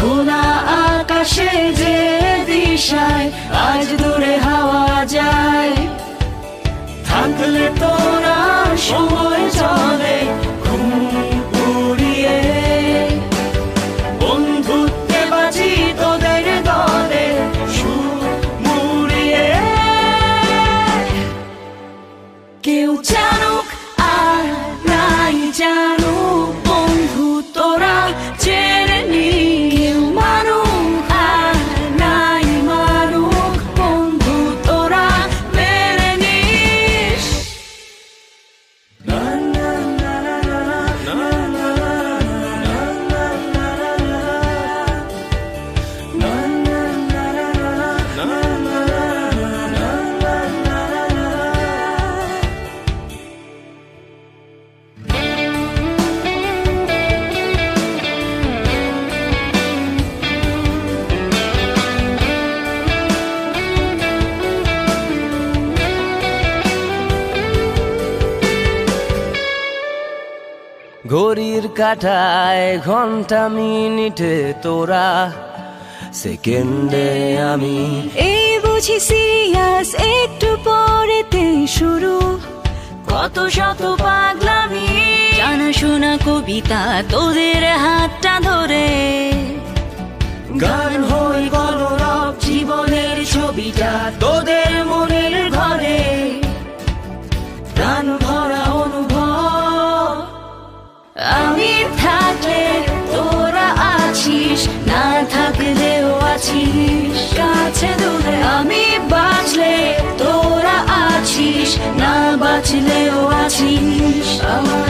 খোলা আকাশে যে দিশায় আজ দূরে হাওয়া যায়। থাকলে তোরা ঘড়ির কাটায় ঘণ্টা মিনিটে তোরা। সেকেন্ডে আমি এই বুঝি সিরিয়াস একটু পরেতে শুরু। কত শত পাগলামি জানা শোনা কবিতা তোদের হাতটা ধরে। গান হই গলরব জীবনের ছবিটা তোদের মনের ঘরে। প্রাণ আছিস কাছে দূরে আমি বাঁচলে তোরা আছিস না বাঁচলেও আছিস। আমায়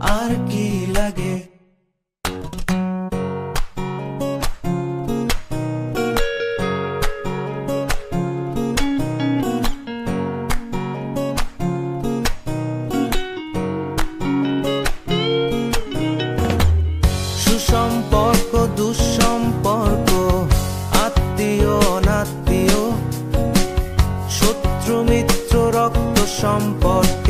আর কি লাগে? সুসম্পর্ক দুঃসম্পর্ক আত্মীয় অনাত্মীয় শত্রু মিত্র রক্ত সম্পর্ক